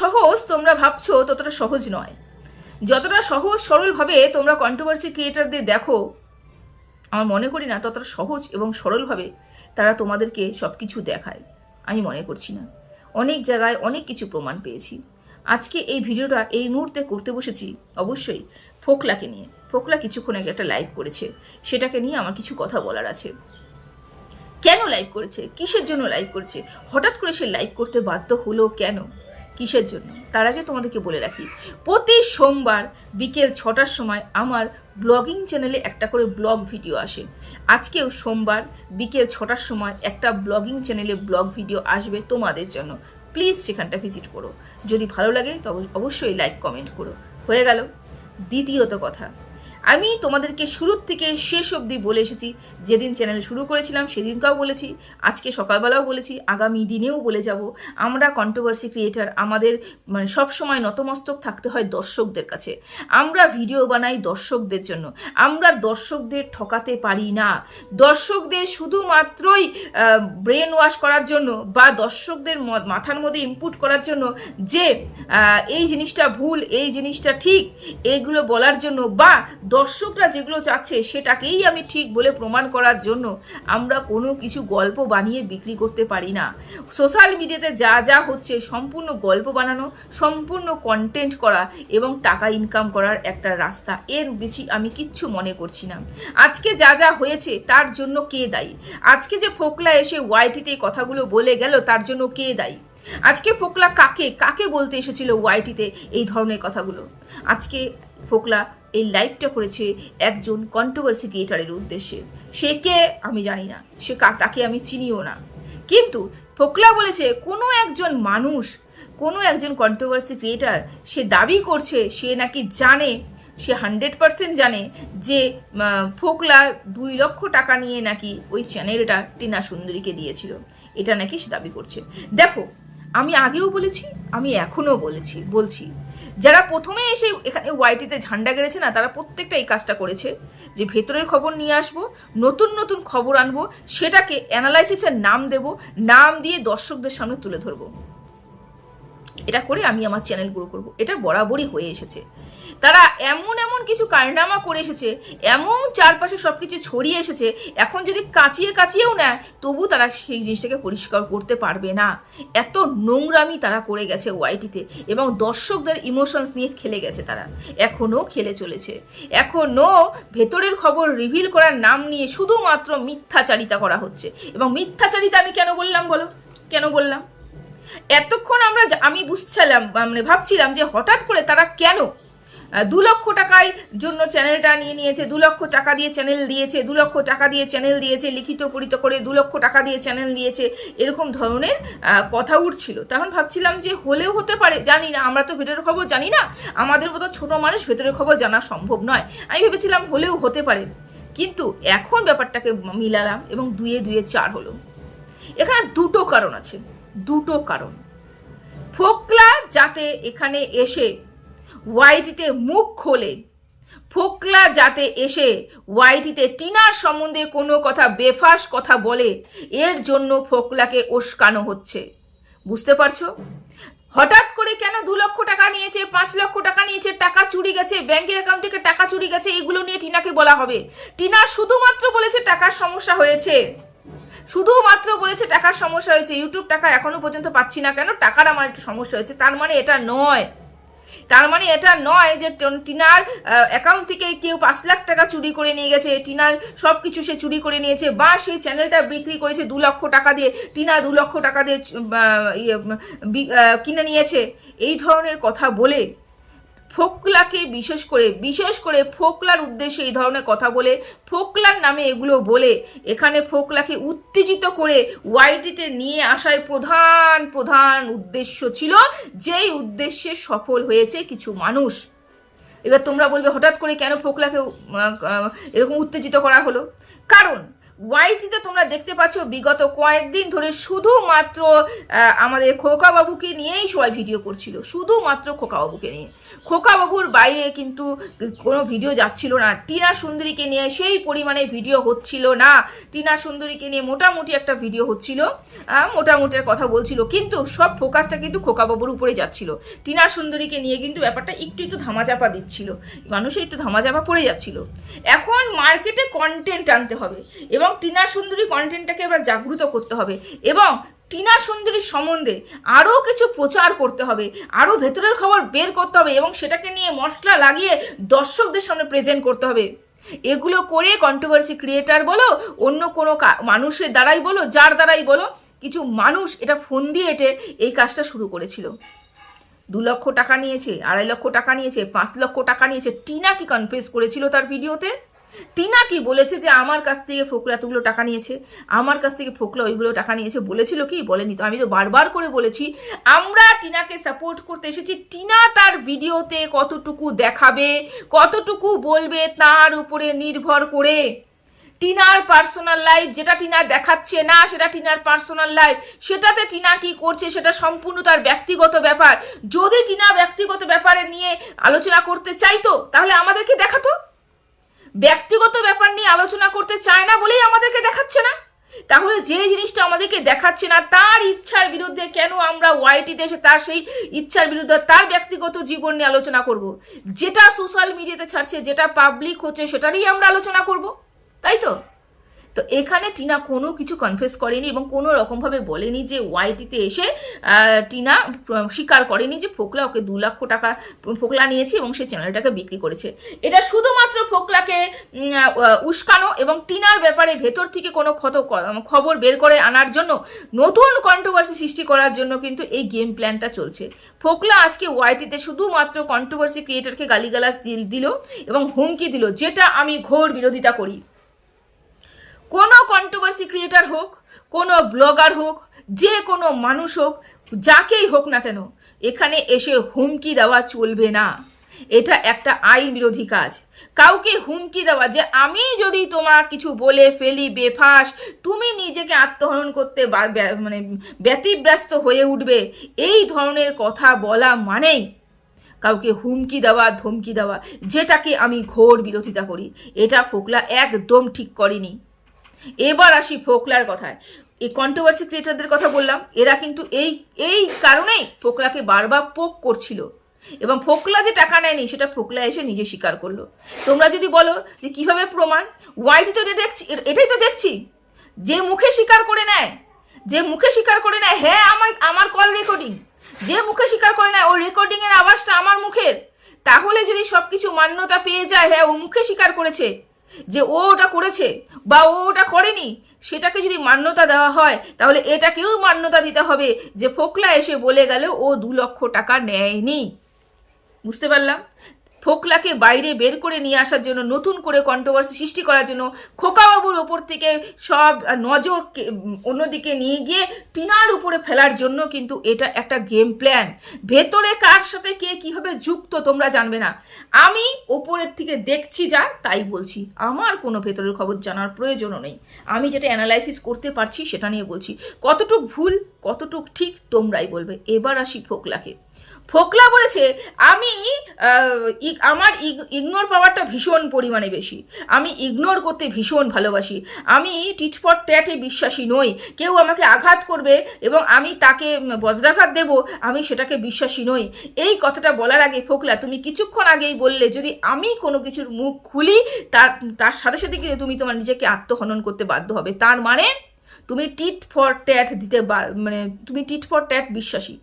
সহজ তোমরা ভাবছ ততটা সহজ নয়। যতটা সহজ সরলভাবে তোমরা কন্ট্রোভার্সি ক্রিয়েটারদের দেখো, আমার মনে করি না ততটা সহজ এবং সরলভাবে তারা তোমাদেরকে সব কিছু দেখায়। আমি মনে করছি না। অনেক জায়গায় অনেক কিছু প্রমাণ পেয়েছি। আজকে এই ভিডিওটা এই মুহূর্তে করতে বসেছি অবশ্যই ফোকলাকে নিয়ে। ফোকলা কিছুক্ষণ আগে একটা লাইভ করেছে। সেটাকে নিয়ে আমার কিছু কথা বলার আছে। কেন লাইভ করেছে? কিসের জন্য লাইভ করেছে? হঠাৎ করে সে লাইভ করতে বাধ্য হলো কেন? কিসের জন্য? তার আগে তোমাদেরকে বলে রাখি, প্রতি সোমবার বিকেল ছটার সময় আমার ব্লগিং চ্যানেলে একটা করে ব্লগ ভিডিও আসে। আজকেও সোমবার বিকেল ছটার সময় একটা ব্লগিং চ্যানেলে ব্লগ ভিডিও আসবে তোমাদের জন্য। প্লিজ সেখানটা ভিজিট করো। যদি ভালো লাগে তবে অবশ্যই লাইক, কমেন্ট করো। হয়ে গেল। দ্বিতীয়ত কথা আমি তোমাদেরকে শুরুর থেকে শেষ অবধি বলে এসেছি। যেদিন চ্যানেল শুরু করেছিলাম, সেদিনকাও বলেছি, আজকে সকালবেলাও বলেছি, আগামী দিনেও বলে যাব। আমরা কন্ট্রোভার্সি ক্রিয়েটার আমাদের মানে সবসময় নতমস্তক থাকতে হয় দর্শকদের কাছে। আমরা ভিডিও বানাই দর্শকদের জন্য। আমরা দর্শকদের ঠকাতে পারি না। দর্শকদের শুধুমাত্রই ব্রেন ওয়াশ করার জন্য বা দর্শকদের মাথার মধ্যে ইনপুট করার জন্য যে এই জিনিসটা ভুল, এই জিনিসটা ঠিক এইগুলো বলার জন্য বা দর্শকরা যেগুলো চাচ্ছে সেটাকেই আমি ঠিক বলে প্রমাণ করার জন্য আমরা কোনো কিছু গল্প বানিয়ে বিক্রি করতে পারি না। সোশ্যাল মিডিয়াতে যা যা হচ্ছে সম্পূর্ণ গল্প বানানো, সম্পূর্ণ কন্টেন্ট করা এবং টাকা ইনকাম করার একটা রাস্তা। এর বেশি আমি কিচ্ছু মনে করছি না। আজকে যা যা হয়েছে তার জন্য কে দায়ী? আজকে যে ফোকলা এসে ওয়াইটিতে কথাগুলো বলে গেল, তার জন্য কে দায়ী? আজকে ফোকলা কাকে কাকে বলতে এসেছিল ওয়াইটিতে এই ধরনের কথাগুলো? আজকে ফোকলা এই লাইভটা করেছে একজন কন্ট্রোভার্সি ক্রিয়েটারের উদ্দেশ্যে। সে কে আমি জানি না। সে তাকে আমি চিনিও না। কিন্তু ফোকলা বলেছে, কোনো একজন মানুষ, কোনো একজন কন্ট্রোভার্সি ক্রিয়েটার সে দাবি করছে, সে নাকি জানে, সে হান্ড্রেড পার্সেন্ট জানে যে ফোকলা দুই লক্ষ টাকা নিয়ে নাকি ওই চ্যানেলটা টিনা সুন্দরীকে দিয়েছিল। এটা নাকি সে দাবি করছে। দেখো আমি আগেও বলেছি, আমি এখনও বলেছি, বলছি। যারা প্রথমে এসে এখানে ওয়াইটিতে ঝান্ডা গেড়েছে না, তারা প্রত্যেকটা এই কাজটা করেছে, যে ভেতরের খবর নিয়ে আসব, নতুন নতুন খবর আনব, সেটাকে অ্যানালাইসিসের নাম দেব, নাম দিয়ে দর্শকদের সামনে তুলে ধরবো। এটা করে আমি আমার চ্যানেল গ্রো করব। এটা বরাবরই হয়ে এসেছে। তারা এমন এমন কিছু কারনামা করে এসেছে, এমন চারপাশে সব কিছু ছড়িয়ে এসেছে, এখন যদি কাঁচিয়ে কাঁচিয়েও নেয়, তবু তারা সেই জিনিসটাকে পরিষ্কার করতে পারবে না। এত নোংরামি তারা করে গেছে ওয়াইটিতে এবং দর্শকদের ইমোশনস নিয়ে খেলে গেছে তারা। এখনও খেলে চলেছে। এখনও ভেতরের খবর রিভিল করার নাম নিয়ে শুধুমাত্র মিথ্যাচারিতা করা হচ্ছে। এবং মিথ্যাচারিতা আমি কেন বললাম বলো? কেন বললাম? এতক্ষণ আমরা আমি বুঝছিলাম মানে ভাবছিলাম যে হঠাৎ করে তারা কেন? দু লক্ষ টাকায় জন্য চ্যানেলটা নিয়ে নিয়েছে, দু লক্ষ টাকা দিয়ে চ্যানেল দিয়েছে, দু লক্ষ টাকা দিয়ে চ্যানেল দিয়েছে, লিখিত পরিত করে দু লক্ষ টাকা দিয়ে চ্যানেল দিয়েছে, এরকম ধরনের কথা উঠছিল। তখন ভাবছিলাম যে হলেও হতে পারে, জানি না, আমরা তো ভেতরের খবর জানি না, আমাদের মতো ছোট মানুষ ভেতরের খবর জানা সম্ভব নয়। আমি ভেবেছিলাম হলেও হতে পারে, কিন্তু এখন ব্যাপারটাকে মিলালাম এবং দুয়ে দুয়ে চার হলো। এখানে দুটো কারণ আছে। দুটো কারণ। ফোকলা যাতে এখানে এসে ওয়াইটিতে মুখ খোলে, ফোকলা যাতে এসে ওয়াইটিতে টিনার সম্বন্ধে কোনো কথা বেফাস কথা বলে, এর জন্য ফোকলাকে ওস্কানো হচ্ছে। বুঝতে পারছ? হঠাৎ করে কেন দু লক্ষ টাকা নিয়েছে, পাঁচ লক্ষ টাকা নিয়েছে, টাকা চুরি গেছে ব্যাংকের অ্যাকাউন্ট থেকে টাকা চুরি গেছে, এগুলো নিয়ে টিনাকে বলা হবে। টিনা শুধুমাত্র বলেছে টাকার সমস্যা হয়েছে। শুধুমাত্র বলেছে টাকার সমস্যা হয়েছে ইউটিউব টাকা এখনও পর্যন্ত পাচ্ছি না কেন? টাকার আমার একটু সমস্যা হয়েছে। তার মানে এটা নয়। তার মানে এটা নয় যে টিনার অ্যাকাউন্ট থেকে কেউ পাঁচ লাখ টাকা চুরি করে নিয়ে গেছে টিনার সব কিছু সে চুরি করে নিয়েছে বা সেই চ্যানেলটা বিক্রি করেছে দু লক্ষ টাকা দিয়ে টিনা দু লক্ষ টাকা দিয়ে ইয়ে, কিনে নিয়েছে। এই ধরনের কথা বলে ফোকলাকে বিশেষ করে বিশেষ করে ফোকলার উদ্দেশ্যে এই ধরনের কথা বলে, ফোকলার নামে এগুলো বলে। এখানে ফোকলাকে উত্তেজিত করে ওয়াইটিতে নিয়ে আসার প্রধান প্রধান উদ্দেশ্য ছিল যেই উদ্দেশ্যে সফল হয়েছে কিছু মানুষ। এবার তোমরা বলবে, হঠাৎ করে কেন ফোকলাকে এরকম উত্তেজিত করা হলো? কারণ ওয়াইটিতে তোমরা দেখতে পাচ্ছ, বিগত কয়েকদিন ধরে শুধুমাত্র আমাদের খোকাবাবুকে নিয়েই সবাই ভিডিও করছিল। শুধুমাত্র খোকাবাবুকে নিয়ে। খোকাবাবুর বাইরে কিন্তু কোনো ভিডিও যাচ্ছিল না। টিনা সুন্দরীকে নিয়ে সেই পরিমাণে ভিডিও হচ্ছিল না। টিনা সুন্দরীকে নিয়ে মোটামুটি একটা ভিডিও হচ্ছিল মোটামুটির কথা বলছিল। কিন্তু সব ফোকাসটা কিন্তু খোকাবাবুর উপরে যাচ্ছিল। টিনা সুন্দরীকে নিয়ে কিন্তু ব্যাপারটা একটু একটু ধামাচাপা দিচ্ছিল। মানুষের একটু ধামাচাপা পড়ে যাচ্ছিল। এখন মার্কেটে কন্টেন্ট আনতে হবে। এবং টিনা সুন্দরী কন্টেন্টটাকে এবার জাগ্রত করতে হবে এবং টিনা সুন্দরীর সম্বন্ধে আরও কিছু প্রচার করতে হবে, আরও ভেতরের খবর বের করতে হবে এবং সেটাকে নিয়ে মশলা লাগিয়ে দর্শকদের সামনে প্রেজেন্ট করতে হবে। এগুলো করে কন্ট্রোভার্সি ক্রিয়েটার বলো, অন্য কোনো মানুষের দ্বারাই বলো, যার দ্বারাই বলো, কিছু মানুষ এটা ফোন দিয়ে এটে এই কাজটা শুরু করেছিল। দু লক্ষ টাকা নিয়েছে, আড়াই লক্ষ টাকা নিয়েছে, পাঁচ লক্ষ টাকা নিয়েছে। টিনা কি কনফেস করেছিল তার ভিডিওতে টিনা কি বলেছে যে আমার কাছ থেকে ফোকলা এতগুলো টাকা নিয়েছে? আমার কাছ থেকে ফোকলা ওইগুলো টাকা নিয়েছে। বলেছিল কি? বলেনি তো। আমি তো বারবার করে বলেছি, আমরা টিনাকে সাপোর্ট করতে এসেছি। টিনা তার ভিডিওতে কতটুকু দেখাবে, কতটুকু বলবে তার উপরে নির্ভর করে। টিনার পার্সোনাল লাইফ যেটা টিনা দেখাচ্ছে না, সেটা টিনার পার্সোনাল লাইফ সেটাতে টিনা কি করছে, সেটা সম্পূর্ণ তার ব্যক্তিগত ব্যাপার। যদি টিনা ব্যক্তিগত ব্যাপারে নিয়ে আলোচনা করতে চাইতো, তাহলে আমাদেরকে দেখাতো। ব্যক্তিগত ব্যাপার নিয়ে আলোচনা করতে চায় না বলেই আমাদেরকে দেখাচ্ছে না? তাহলে যে জিনিসটা আমাদেরকে দেখাচ্ছে না, তার ইচ্ছার বিরুদ্ধে কেন আমরা ওয়াইটিতে এসে তার সেই ইচ্ছার বিরুদ্ধে তার ব্যক্তিগত জীবন নিয়ে আলোচনা করব? যেটা সোশ্যাল মিডিয়াতে ছাড়ছে, যেটা পাবলিক হচ্ছে সেটারই আমরা আলোচনা করব। তাই তো? তো এখানে টিনা কোনো কিছু কনফেস করেনি এবং কোনো রকমভাবে বলেনি যে ওয়াইটিতে এসে টিনা স্বীকার করেনি যে ফোকলা ওকে দু লক্ষ টাকা ফোকলা নিয়েছে এবং সে চ্যানেলটাকে বিক্রি করেছে। এটা শুধুমাত্র ফোকলাকে উস্কানো এবং টিনার ব্যাপারে ভেতর থেকে কোনো ক্ষত খবর বের করে আনার জন্য নতুন কন্ট্রোভার্সি সৃষ্টি করার জন্য কিন্তু এই গেম প্ল্যানটা চলছে। ফোকলা আজকে ওয়াইটিতে শুধুমাত্র কন্ট্রোভার্সি ক্রিয়েটারকে গালিগালাজ দিল- দিল এবং হুমকি দিল, যেটা আমি ঘোর বিরোধিতা করি। কোনো কন্ট্রোভার্সি ক্রিয়েটার হোক, কোনো ব্লগার হোক, যে কোনো মানুষ হোক, যাকেই হোক না কেন, এখানে এসে হুমকি দেওয়া চলবে না। এটা একটা আইন বিরোধী কাজ। কাউকে হুমকি দেওয়া যে আমি যদি তোমার কিছু বলে ফেলি বেফাস, তুমি নিজেকে আত্মহরণ করতে মানে ব্যতিব্যস্ত হয়ে উঠবে, এই ধরনের কথা বলা মানেই কাউকে হুমকি দেওয়া, ধমকি দেওয়া, যেটাকে আমি ঘোর বিরোধিতা করি। এটা ফোকলা একদম ঠিক করেনি। এবার আসি ফোকলার কথায়। এই কন্ট্রোভার্সি ক্রিয়েটারদের কথা বললাম, এরা কিন্তু এই এই কারণেই ফোকলাকে বারবার পোক করছিল। এবং ফোকলা যে টাকা নেয়নি, সেটা ফোকলা এসে নিজে স্বীকার করল। তোমরা যদি বলো যে কীভাবে প্রমাণ ওয়াইটি তো দেখছি এটাই তো দেখছি। যে মুখে স্বীকার করে নেয়, যে মুখে স্বীকার করে নেয় হ্যাঁ আমার আমার কল রেকর্ডিং যে মুখে স্বীকার করে নেয় ওই রেকর্ডিং এর আওয়াজটা আমার মুখের। তাহলে যদি সবকিছু মান্যতা পেয়ে যায় হ্যাঁ ও মুখে স্বীকার করেছে যে ও ওটা করেছে বা ও ওটা করেনি, সেটাকে যদি মান্যতা দেওয়া হয়, তাহলে এটাকেও মান্যতা দিতে হবে যে ফোকলা এসে বলে গেলে ও দু লক্ষ টাকা নেয়নি। বুঝতে পারলাম? ফোকলাকে বাইরে বের করে নিয়ে আসার জন্য, নতুন করে কন্ট্রোভার্সি সৃষ্টি করার জন্য খোকাবাবুর ওপর থেকে সব নজর অন্যদিকে নিয়ে গিয়ে টিনার উপরে ফেলার জন্য কিন্তু এটা একটা গেম প্ল্যান ভেতরে কার সাথে কে কীভাবে যুক্ত তোমরা জানবে না। আমি ওপরের থেকে দেখছি যা, তাই বলছি। আমার কোনো ভেতরের খবর জানার প্রয়োজনও নেই। আমি যেটা অ্যানালাইসিস করতে পারছি সেটা নিয়ে বলছি। কতটুক ভুল, কতটুক ঠিক তোমরাই বলবে। এবার আসি ফোকলাকে ফোকলা বলেছে, আমি আমার ইগনোর পাওয়ারটা ভীষণ পরিমাণে বেশি। আমি ইগনোর করতে ভীষণ ভালোবাসি। আমি টিটফট ট্যাটে বিশ্বাসী নই। কেউ আমাকে আঘাত করবে এবং আমি তাকে বজ্রাঘাত দেব, আমি সেটাকে বিশ্বাসী নই। এই কথাটা বলার আগে ফোকলা, তুমি কিছুক্ষণ আগেই বললে, যদি আমি কোনো কিছুর মুখ খুলি, তার তার সাথে সাথে কিন্তু তুমি তোমার নিজেকে আত্মহনন করতে বাধ্য হবে। তার মানে তুমি টিট ফর ট্যাট দিতে মানে তুমি টিট ফর ট্যাট বিশ্বাসী।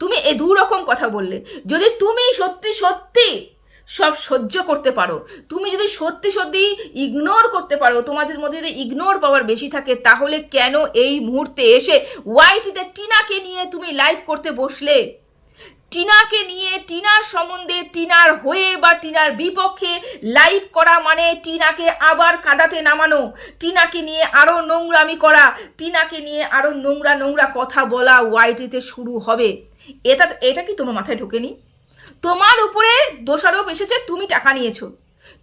তুমি এ দু রকম কথা বললে। যদি তুমি সত্যি সত্যি সব সহ্য করতে পারো, তুমি যদি সত্যি সত্যি ইগনোর করতে পারো, তোমাদের মধ্যে যদি ইগনোর পাওয়ার বেশি থাকে, তাহলে কেন এই মুহূর্তে এসে ওয়াইটিতে টিনাকে নিয়ে তুমি লাইভ করতে বসলে? টিনাকে নিয়ে, টিনার সম্বন্ধে, টিনার হয়ে বা টিনার বিপক্ষে লাইভ করা মানে টিনাকে আবার কাদাতে নামানো, টিনাকে নিয়ে আরও নোংরামি করা, টিনাকে নিয়ে আরও নোংরা নোংরা কথা বলা ওয়াইটিতে শুরু হবে। এটা এটা কি তোমার মাথায় ঢোকেনি? তোমার উপরে দোষারোপ এসেছে তুমি টাকা নিয়েছো।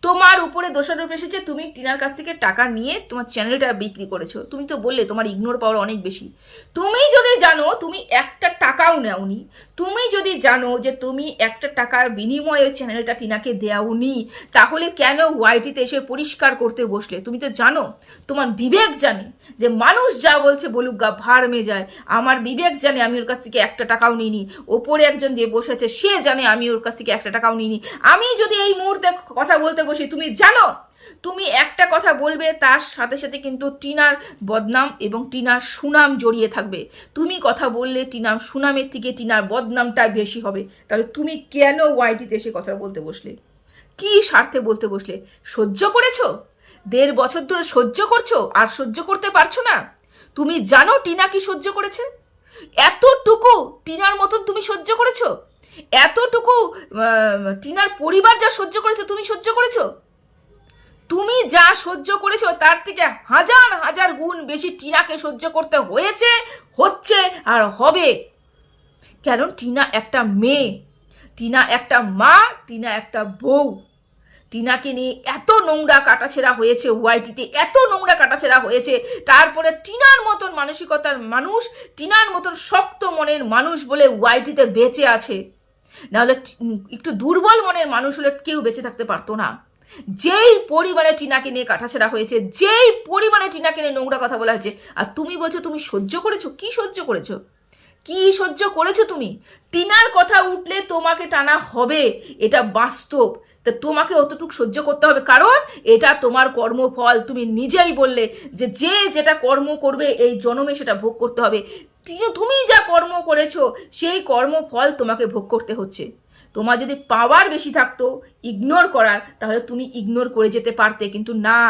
তোমার উপরে দোষারোপ এসেছে, তুমি টিনার কাছ থেকে টাকা নিয়ে তোমার চ্যানেলটা বিক্রি করেছ। তুমি তো বললে তোমার ইগনোর পাওয়ার অনেক বেশি। তুমি যদি জানো তুমি একটা টাকাও নেওনি, তুমি যদি জানো যে তুমি একটা টাকার বিনিময়ে চ্যানেলটা টিনাকে দেওনি, তাহলে কেন ওয়াইটিতে এসে পরিষ্কার করতে বসলে? তুমি তো জানো, তোমার বিবেক জানে যে মানুষ যা বলছে বলুক গা ভার মে যায়। আমার বিবেক জানে আমি ওর কাছ থেকে একটা টাকাও নিইনি। ওপরে একজন যে বসেছে সে জানে আমি ওর কাছ থেকে একটা টাকাও নিইনি। আমি যদি এই মুহূর্তে কথা বলতে বসি, তুমি জানো, তুমি একটা কথা বলবে, তার সাথে সাথে কিন্তু টিনার বদনাম এবং টিনার সুনাম জড়িয়ে থাকবে। তুমি কথা বললে টিনার সুনামের থেকে টিনার বদনামটা বেশি হবে। তাহলে তুমি কেন ওয়াইটিতে এসে কথা বলতে বসলে? কি স্বার্থে বলতে বসলে? সহ্য করেছ? দেড় বছর ধরে সহ্য করছ? আর সহ্য করতে পারছ না? তুমি জানো টিনা কি সহ্য করেছে? এতটুকু টিনার মতন তুমি সহ্য করেছ? এতটুকু টিনার পরিবার যা সহ্য করেছে, তুমি সহ্য করেছ? তুমি যা সহ্য করেছ, তার থেকে হাজার হাজার গুণ বেশি টিনাকে সহ্য করতে হয়েছে, হচ্ছে আর হবে। কারণ টিনা একটা মেয়ে। টিনা একটা মা, টিনা একটা বউ। টিনাকে নিয়ে এত নোংরা কাটাছেড়া হয়েছে ওয়াইটিতে, এত নোংরা কাটাছেড়া হয়েছে। তারপরে টিনার মতন মানসিকতার মানুষ, টিনার মতন শক্ত মনের মানুষ বলে ওয়াইটিতে বেঁচে আছে। নাহলে একটু দুর্বল মনের মানুষ হলে কেউ বেঁচে থাকতে পারতো না। যেই পরিমাণে টিনাকে নিয়ে কাটাছেড়া হয়েছে, যেই পরিমাণে টিনাকে নিয়ে নোংরা কথা বলা হয়েছে, আর তুমি বলছো তুমি সহ্য করেছ? কি সহ্য করেছ? কি সহ্য করেছ তুমি? টিনার কথা উঠলে তোমাকে টানা হবে, এটা বাস্তব। তা তোমাকে অতটুকু সহ্য করতে হবে, কারণ এটা তোমার কর্মফল। তুমি নিজেই বললে যে যে যেটা কর্ম করবে, এই জন্মে সেটা ভোগ করতে হবে। তুমি যা কর্ম করেছ, সেই কর্মফল তোমাকে ভোগ করতে হচ্ছে। তোমার যদি পাওয়ার বেশি থাকতো ইগনোর করার, তাহলে তুমি ইগনোর করে যেতে পারতে, কিন্তু না।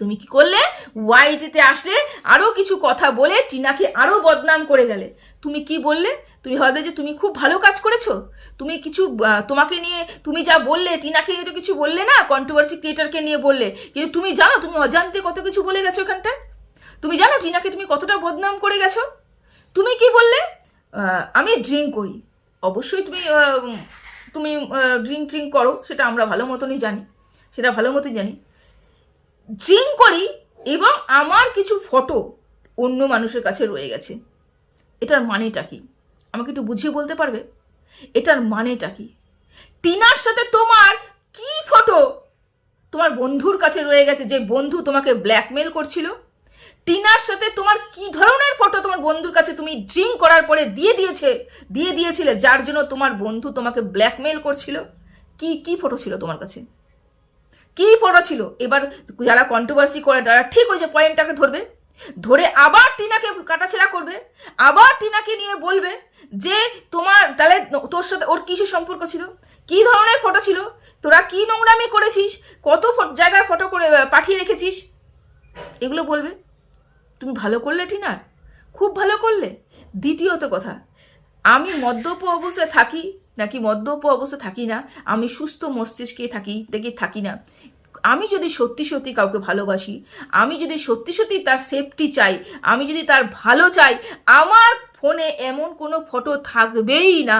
তুমি কি করলে? ওয়াইটিতে আসলে আরও কিছু কথা বলে টিনাকে আরও বদনাম করে গেলে। তুমি কি বললে? তুমি ভাবলে যে তুমি খুব ভালো কাজ করেছ? তুমি কিছু তোমাকে নিয়ে তুমি যা বললে, টিনাকে নিয়ে তো কিছু বললে না? কন্ট্রোভার্সি ক্রিয়েটারকে নিয়ে বললে। কিন্তু তুমি জানো, তুমি অজান্তে কত কিছু বলে গেছো এখানটায়? তুমি জানো, টিনাকে তুমি কতটা বদনাম করে গেছো? তুমি কি বললে? আমি ড্রিঙ্ক করি। অবশ্যই তুমি তুমি ড্রিঙ্ক ট্রিঙ্ক করো, সেটা আমরা ভালো মতনই জানি। সেটা ভালো মতোই জানি। ড্রিঙ্ক করি এবং আমার কিছু ফটো অন্য মানুষের কাছে রয়ে গেছে। এটার মানেটা কি? আমাকে একটু বুঝিয়ে বলতে পারবে? এটার মানেটা কি? টিনার সাথে তোমার কি ফটো তোমার বন্ধুর কাছে রয়ে গেছে, যে বন্ধু তোমাকে ব্ল্যাকমেল করছিল? টিনার সাথে তোমার কি ধরনের ফটো তোমার বন্ধুর কাছে তুমি ড্রিঙ্ক করার পরে দিয়ে দিয়েছে, দিয়ে দিয়েছিলে, যার জন্য তোমার বন্ধু তোমাকে ব্ল্যাকমেল করছিল? কি কি ফটো ছিল তোমার কাছে? কি ফটো ছিল? এবার যারা কন্ট্রোভার্সি করে, তারা ঠিক ওই যে পয়েন্টটাকে ধরবে, ধরে আবার টিনাকে কাটাছেড়া করবে, আবার টিনাকে নিয়ে বলবে যে তোমার, তাহলে তোর সাথে ওর কিসের সম্পর্ক ছিল? কি ধরনের ফটো ছিল? তোরা কি নোংরামি করেছিস? কত জায়গায় ফটো করে, পাঠিয়ে রেখেছিস? এগুলো বলবে। তুমি ভালো করলে টিনার খুব ভালো করলে। দ্বিতীয়ত কথা, আমি মদ্যপ অবস্থায় থাকি নাকি মদ্যপ অবস্থায় থাকি না? আমি সুস্থ মস্তিষ্কে থাকি দেখি, থাকি না। আমি যদি সত্যি সত্যি কাউকে ভালোবাসি, আমি যদি সত্যি সত্যি তার সেফটি চাই, আমি যদি তার ভালো চাই, আমার ফোনে এমন কোনো ফটো থাকবেই না।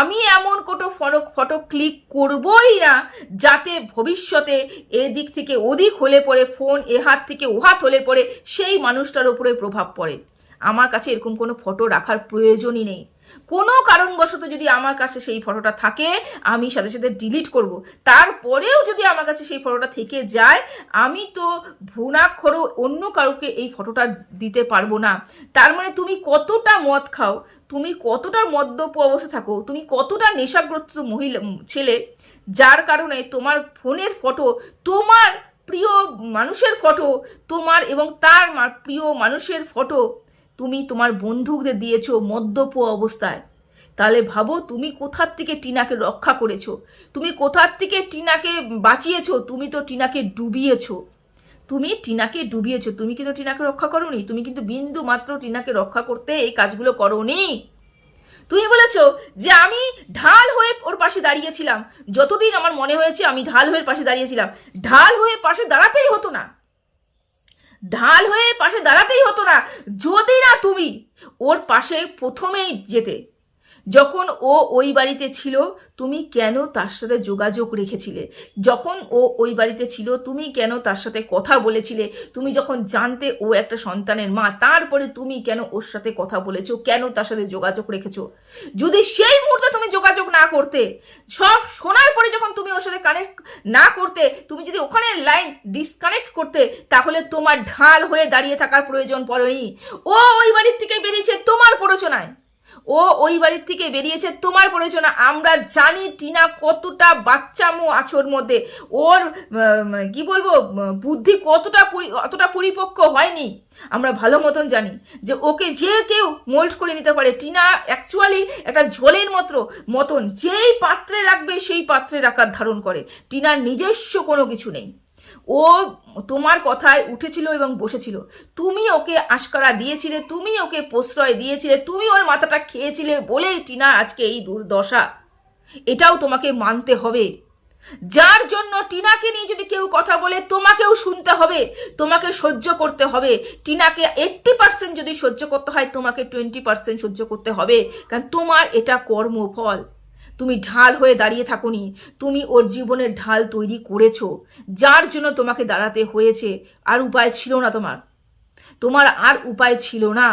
আমি এমন কোনো ফটো ফটো ক্লিক করবই না যাতে ভবিষ্যতে এদিক থেকে ওদিক হলে পড়ে ফোন এ হাত থেকে ও হাত হলে পড়ে, সেই মানুষটার উপরে প্রভাব পড়ে। আমার কাছে এরকম কোনো ফটো রাখার প্রয়োজনই নেই। কোনো কারণবশত যদি আমার কাছে সেই ফটোটা থাকে, আমি সাথে সাথে ডিলিট করব। তারপরেও যদি আমার কাছে সেই ফটোটা থেকে যায়, আমি তো ভুনাক্ষরও অন্য কাউকে এই ফটোটা দিতে পারব না। তার মানে তুমি কতটা মদ খাও, তুমি কতটা মদ্যপ অবস্থা থাকো, তুমি কতটা নেশাগ্রস্ত মহিলা, ছেলে, যার কারণে তোমার ফোনের ফটো, তোমার প্রিয় মানুষের ফটো, তোমার এবং তার প্রিয় মানুষের ফটো তুমি তোমার বন্ধুদের দিয়েছ মদ্যপ অবস্থায়। তাহলে ভাবো তুমি কোথার থেকে টিনাকে রক্ষা করেছ? তুমি কোথার থেকে টিনাকে বাঁচিয়েছো? তুমি তো টিনাকে ডুবিয়েছো। তুমি টিনাকে ডুবিয়েছো। তুমি কিন্তু টিনাকে রক্ষা করোনি। তুমি কিন্তু বিন্দু মাত্র টিনাকে রক্ষা করতে এই কাজগুলো করোনি। তুমি বলেছ যে আমি ঢাল হয়ে ওর পাশে দাঁড়িয়েছিলাম। যতদিন আমার মনে হয়েছে আমি ঢাল হয়ে পাশে দাঁড়িয়েছিলাম। ঢাল হয়ে পাশে দাঁড়াতেই হতো না। ঢাল হয়ে পাশে দাঁড়াতেই হতো না। যদি না তুমি ওর পাশে প্রথমেই যেতে। যখন ও ওই বাড়িতে ছিল, তুমি কেন তার সাথে যোগাযোগ রেখেছিলে? যখন ও ওই বাড়িতে ছিল, তুমি কেন তার সাথে কথা বলেছিলে? তুমি যখন জানতে ও একটা সন্তানের মা, তারপরে তুমি কেন ওর সাথে কথা বলেছ? কেন তার সাথে যোগাযোগ রেখেছো? যদি সেই মুহূর্তে তুমি যোগাযোগ না করতে, সব শোনার পরে যখন তুমি ওর সাথে কানেক্ট না করতে, তুমি যদি ওখানে লাইন ডিসকানেক্ট করতে, তাহলে তোমার ঢাল হয়ে দাঁড়িয়ে থাকার প্রয়োজন পড়েনি। ও ওই বাড়ির থেকে বেরিয়েছে তোমার প্ররোচনায়। ও ওই বাড়ির থেকে বেরিয়েছে, তোমার প্রয়োজনা আমরা জানি টিনা কতটা বাচ্চামো আছে ওর মধ্যে। ওর কি বলব বুদ্ধি কতটা অতটা পরিপক্ক হয়নি। আমরা ভালো মতন জানি যে ওকে যে কেউ মোল্ড করে নিতে পারে। টিনা অ্যাকচুয়ালি একটা ঝোলের মতো, মতন যেই পাত্রে রাখবে সেই পাত্রে রাখার ধারণ করে। টিনার নিজস্ব কোনো কিছু নেই। ও তোমার কথায় উঠেছিল এবং বসেছিল। তুমি ওকে আশকারা দিয়েছিলে, তুমি ওকে প্রশ্রয় দিয়েছিলে, তুমি ওর মাথাটা খেয়েছিলে বলেই টিনা আজকে এই দুর্দশা। এটাও তোমাকে মানতে হবে। যার জন্য টিনাকে নিয়ে যদি কেউ কথা বলে, তোমাকেও শুনতে হবে, তোমাকে সহ্য করতে হবে। টিনাকে এইট্টি পার্সেন্ট যদি সহ্য করতে হয়, তোমাকে টোয়েন্টি পার্সেন্ট সহ্য করতে হবে। কারণ তোমার এটা কর্মফল। তুমি ঢাল হয়ে দাঁড়িয়ে থাকুনি। তুমি ওর জীবনের ঢাল তৈরি করেছ। যার জন্য তোমাকে দাঁড়াতে হয়েছে, আর উপায় ছিল না তোমার। তোমার আর উপায় ছিল না।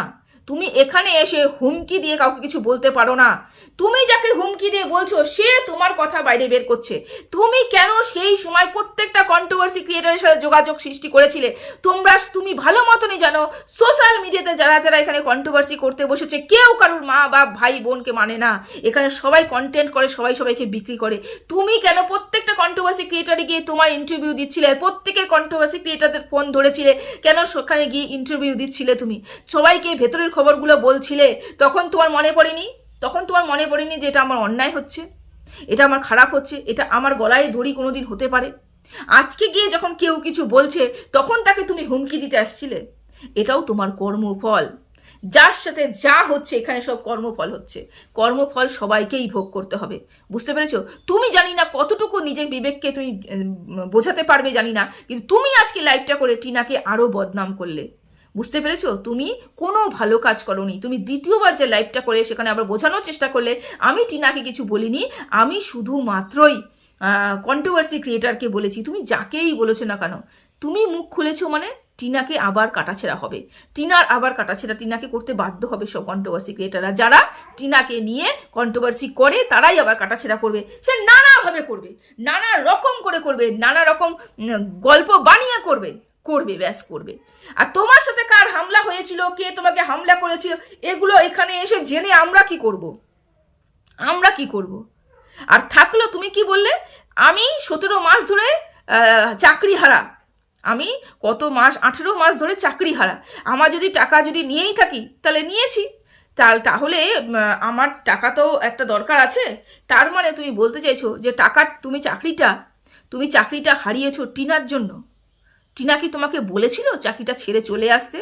তুমি এখানে এসে হুমকি দিয়ে কাউকে কিছু বলতে পারো না। তুমি যাকে হুমকি দিয়ে বলছো, সে তোমার কথা বাইরে বের করছে। তুমি কেন সেই সময় প্রত্যেকটা কন্ট্রোভার্সি ক্রিয়েটারের সাথে যোগাযোগ সৃষ্টি করেছিলে? তোমরা, তুমি ভালো মতনই জানো সোশ্যাল মিডিয়াতে যারা যারা এখানে কন্ট্রোভার্সি করতে বসেছে, কেউ কারোর মা বা ভাই বোনকে মানে না। এখানে সবাই কন্টেন্ট করে, সবাই সবাইকে বিক্রি করে। তুমি কেন প্রত্যেকটা কন্ট্রোভার্সি ক্রিয়েটারে গিয়ে তোমার ইন্টারভিউ দিচ্ছিলে? প্রত্যেকের কন্ট্রোভার্সি ক্রিয়েটারদের ফোন ধরেছিলে। কেন সেখানে গিয়ে ইন্টারভিউ দিচ্ছিলে তুমি? সবাইকে ভেতরের খবরগুলো বলছিলে, তখন তোমার মনে পড়েনি? তখন তোমার মনে পড়েনি যে এটা আমার অন্যায় হচ্ছে? এটা আমার খারাপ হচ্ছে? এটা আমার গলায় দড়ি কোনোদিন হতে পারে? আজকে গিয়ে যখন কেউ কিছু বলছে, তখন তাকে তুমি হুমকি দিতে আসছিলে। এটাও তোমার কর্মফল। যার সাথে যা হচ্ছে, এখানে সব কর্মফল হচ্ছে। কর্মফল সবাইকেই ভোগ করতে হবে। বুঝতে পেরেছ? তুমি জানি না কতটুকু নিজের বিবেককে তুমি বোঝাতে পারবে, জানি না। কিন্তু তুমি আজকে লাইভটা করে টিনাকে আরও বদনাম করলে। বুঝতে পেরেছ? তুমি কোনো ভালো কাজ করনি। তুমি দ্বিতীয়বার যে লাইভটা করে সেখানে আবার বোঝানোর চেষ্টা করলে, আমি টিনাকে কিছু বলিনি, আমি শুধুমাত্রই কন্ট্রোভার্সি ক্রিয়েটারকে বলেছি। তুমি যাকেই বলেছ না কেন, তুমি মুখ খুলেছো মানে টিনাকে আবার কাটাছেড়া হবে। টিনার আবার কাটাছেড়া, টিনাকে করতে বাধ্য হবে সব কন্ট্রোভার্সি ক্রিয়েটাররা যারা টিনাকে নিয়ে কন্ট্রোভার্সি করে, তারাই আবার কাটাছেড়া করবে। সে নানাভাবে করবে, নানা রকম করে করবে, নানা রকম গল্প বানিয়ে করবে। করবে, ব্যাস করবে। আর তোমার সাথে কার হামলা হয়েছিল, কে তোমাকে হামলা করেছিল, এগুলো এখানে এসে জেনে আমরা কি করব? আমরা কি করব? আর থাকল, তুমি কি বললে? আমি সতেরো মাস ধরে চাকরি হারা। আমি কত মাস, আঠেরো মাস ধরে চাকরি হারা। আমার যদি টাকা যদি নিয়েই থাকি, তাহলে নিয়েছি। তাহলে আমার টাকা তো একটা দরকার আছে। তার মানে তুমি বলতে চাইছো যে টাকার, তুমি চাকরিটা তুমি চাকরিটা হারিয়েছো টিনার জন্য। টিনা কি তোমাকে বলেছিল চাকরিটা ছেড়ে চলে আসতে?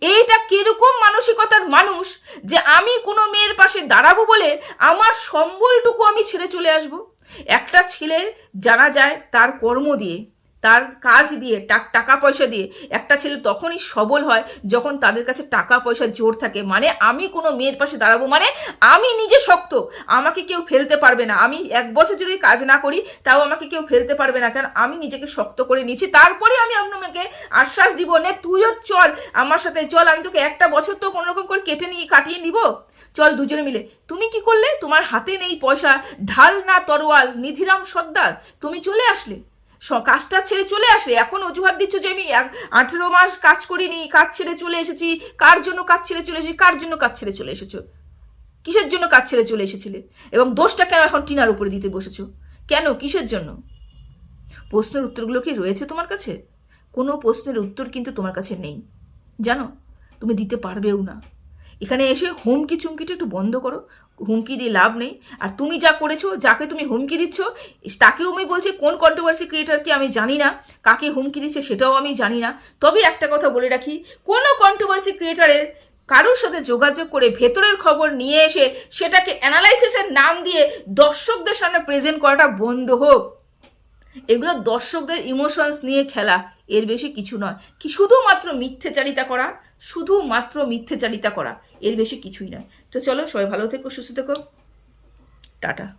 এইটা কীরকম মানসিকতার মানুষ যে আমি কোনো মেয়ের পাশে দাঁড়াবো বলে আমার সম্বলটুকু আমি ছেড়ে চলে আসব? একটা ছেলে জানা যায় তার কর্ম দিয়ে। তার কাজ দিয়ে, টাক- পয়সা দিয়ে একটা ছেলে তখনই সবল হয় যখন তাদের কাছে টাকা পয়সা জোর থাকে। মানে আমি কোনো মেয়ের পাশে দাঁড়াবো মানে আমি নিজে শক্ত। আমাকে কেউ ফেলতে পারবে না। আমি এক বছর যদি কাজ না করি, তাও আমাকে কেউ ফেলতে পারবে না। কারণ আমি নিজেকে শক্ত করে নিয়েছি। তারপরে আমি আপনাকে আশ্বাস দিব, নে, তুইও চল আমার সাথে। চল, আমি তোকে একটা বছর তো কোনো রকম করে কেটে নিয়ে, কাটিয়ে নিব। চল দুজনে মিলে। তুমি কি করলে? তোমার হাতে নেই পয়সা। ঢাল না তরোয়াল, নিধিরাম সর্দার। তুমি চলে আসলে। কাজটা ছেড়ে চলে আসলে? এখন অজুহাত দিচ্ছ যে আমি আঠেরো মাস কাজ করিনি, কাজ ছেড়ে চলে এসেছি। কার জন্য কাজ ছেড়ে চলে এসেছি? কার জন্য কাজ ছেড়ে চলে এসেছ? কিসের জন্য কাজ ছেড়ে চলে এসেছিলে? এবং দোষটা কেন এখন টিনার উপরে দিতে বসেছো? কেন? কিসের জন্য? প্রশ্নের উত্তরগুলো কি রয়েছে তোমার কাছে? কোনো প্রশ্নের উত্তর কিন্তু তোমার কাছে নেই। জানো? তুমি দিতে পারবেও না। এখানে এসে হুমকি চুমকিটা একটু বন্ধ করো। হুমকি দিয়ে লাভ নেই। আর তুমি যা করেছ, যাকে তুমি হুমকি দিচ্ছ, তাকেও আমি বলছি, কোন কন্ট্রোভার্সি ক্রিয়েটারকে আমি জানি না, কাকে হুমকি দিচ্ছে সেটাও আমি জানি না। তবে একটা কথা বলে রাখি, কোনো কন্ট্রোভার্সি ক্রিয়েটারের কারোর সাথে যোগাযোগ করে ভেতরের খবর নিয়ে এসে সেটাকে অ্যানালাইসিসের নাম দিয়ে দর্শকদের সামনে প্রেজেন্ট করাটা বন্ধ হোক। এগুলো দর্শকদের ইমোশনস নিয়ে খেলা। এর বেশি কিছু নয়। কি শুধুমাত্র মিথ্যে চালিতা করা? শুধুমাত্র মিথ্যে চালিতা করা, এর বেশি কিছুই নয়। তো চলো, সবাই ভালো থেকো, সুস্থ থেকো। টাটা।